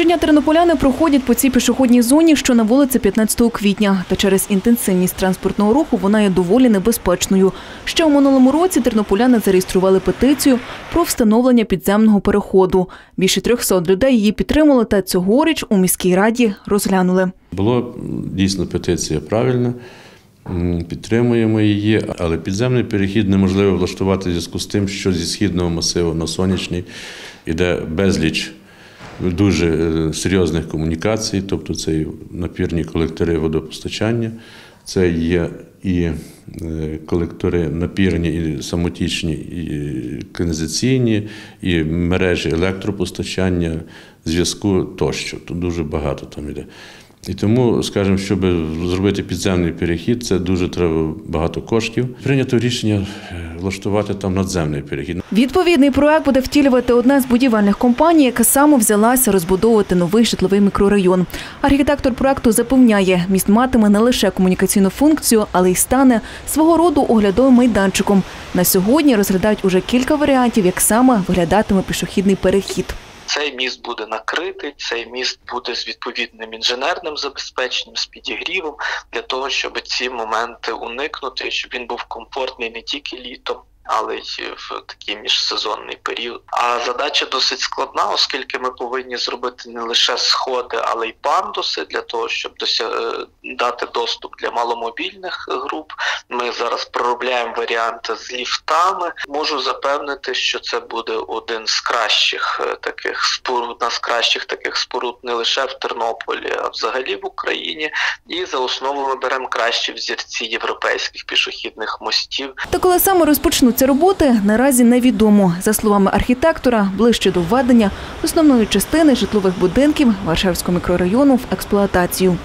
Щодня тернополяни проходять по цій пішохідній зоні, що на вулиці 15 квітня. Та через інтенсивність транспортного руху вона є доволі небезпечною. Ще у минулому році тернополяни зареєстрували петицію про встановлення підземного переходу. Більше 300 людей її підтримали, та цьогоріч у міській раді розглянули. Була дійсно петиція правильна, підтримуємо її, але підземний перехід неможливо влаштувати в зв'язку з тим, що зі східного масиву на сонячний іде безліч дуже е, серйозних комунікацій, тобто це і напірні колектори водопостачання, це є і е, колектори напірні, і самотічні, і каналізаційні, і мережі електропостачання, зв'язку тощо. Тут дуже багато там іде. І тому, скажімо, щоб зробити підземний перехід, це дуже треба багато коштів. Прийнято рішення е, влаштувати там надземний перехід. Відповідний проект буде втілювати одна з будівельних компаній, яка саме взялася розбудовувати новий житловий мікрорайон. Архітектор проекту запевняє, міст матиме не лише комунікаційну функцію, але й стане свого роду оглядовим майданчиком. На сьогодні розглядають уже кілька варіантів, як саме виглядатиме пішохідний перехід. Цей міст буде накритий, цей міст буде з відповідним інженерним забезпеченням, з підігрівом для того, щоб ці моменти уникнути, щоб він був комфортний не тільки літом. Але й в такий міжсезонний період. А задача досить складна, оскільки ми повинні зробити не лише сходи, але й пандуси для того, щоб е, дати доступ для маломобільних груп. Зараз проробляємо варіанти з ліфтами. Можу запевнити, що це буде один з кращих е, таких споруд, одна з кращих таких споруд не лише в Тернополі, а взагалі в Україні. І за основу ми беремо кращі взірці європейських пішохідних мостів. Та коли саме розпочнуться роботи, наразі невідомо. За словами архітектора, ближче до введення основної частини житлових будинків Варшавського мікрорайону в експлуатацію.